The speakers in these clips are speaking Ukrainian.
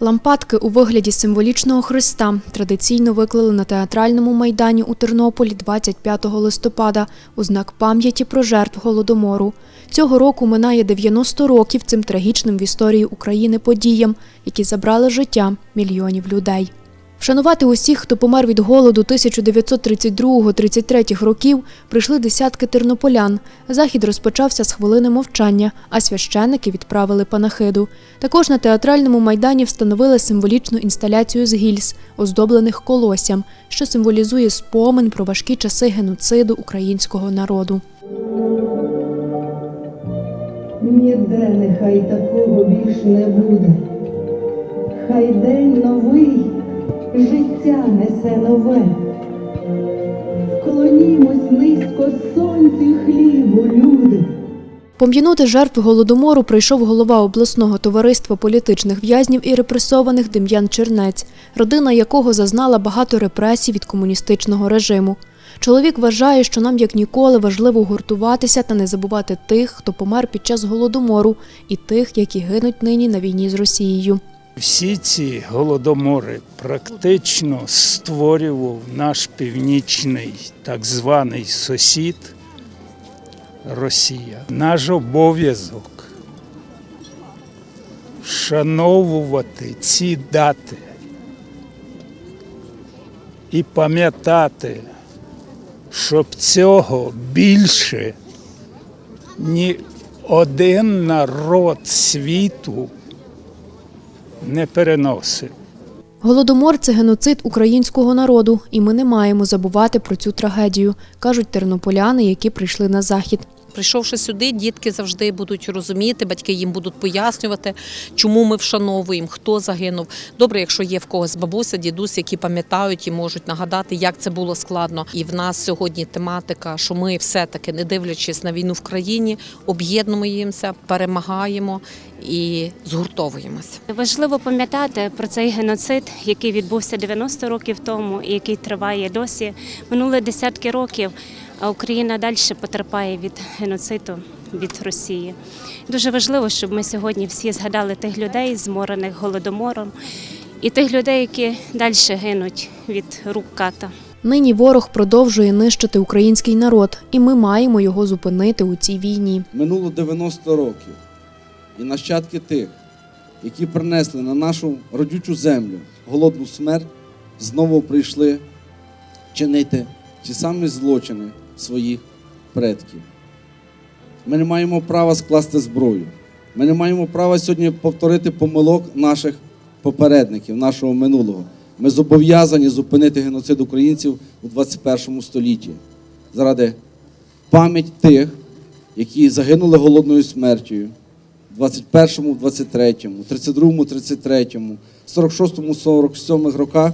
Лампадки у вигляді символічного Христа традиційно виклали на театральному майдані у Тернополі 25 листопада у знак пам'яті про жертв голодомору. Цього року минає 90 років цим трагічним в історії України подіям, які забрали життя мільйонів людей. Вшанувати усіх, хто помер від голоду 1932-33 років, прийшли десятки тернополян. Захід розпочався з хвилини мовчання, а священники відправили панахиду. Також на театральному майдані встановили символічну інсталяцію з гільз, оздоблених колоссям, що символізує спомин про важкі часи геноциду українського народу. Ніде нехай такого більш не буде. Хай день новий життя несе нове. Вклонімось низько сонцю хлібу, люди. Пом'янути жертв голодомору прийшов голова обласного товариства політичних в'язнів і репресованих Дем'ян Чернець, родина якого зазнала багато репресій від комуністичного режиму. Чоловік вважає, що нам як ніколи важливо гуртуватися та не забувати тих, хто помер під час голодомору, і тих, які гинуть нині на війні з Росією. Всі ці голодомори практично створював наш північний так званий сусід Росія. Наш обов'язок вшановувати ці дати і пам'ятати, щоб цього більше ні один народ світу не переносив. Голодомор це геноцид українського народу, і ми не маємо забувати про цю трагедію, кажуть тернополяни, які прийшли на захід. Прийшовши сюди, дітки завжди будуть розуміти, батьки їм будуть пояснювати, чому ми вшановуємо, хто загинув. Добре, якщо є в когось бабуся, дідусь, які пам'ятають і можуть нагадати, як це було складно. І в нас сьогодні тематика, що ми все-таки, не дивлячись на війну в країні, об'єднуємося, перемагаємо і згуртовуємося. Важливо пам'ятати про цей геноцид, який відбувся 90 років тому і який триває досі. Минули десятки років, а Україна далі потерпає від геноциду від Росії. Дуже важливо, щоб ми сьогодні всі згадали тих людей, зморених голодомором, і тих людей, які далі гинуть від рук ката. Нині ворог продовжує нищити український народ, і ми маємо його зупинити у цій війні. Минуло 90 років, і нащадки тих, які принесли на нашу родючу землю голодну смерть, знову прийшли чинити ті самі злочини своїх предків. Ми не маємо права скласти зброю. Ми не маємо права сьогодні повторити помилок наших попередників, нашого минулого. Ми зобов'язані зупинити геноцид українців у 21 столітті заради пам'ять тих, які загинули голодною смертю в 21-му, 23-му, 32-му, 33-му, 46-му, 47-му роках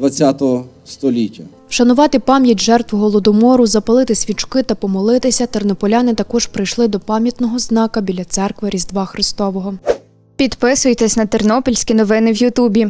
20-го століття. Вшанувати пам'ять жертв голодомору, запалити свічки та помолитися тернополяни також прийшли до пам'ятного знака біля церкви Різдва Христового. Підписуйтесь на тернопільські новини в Ютубі.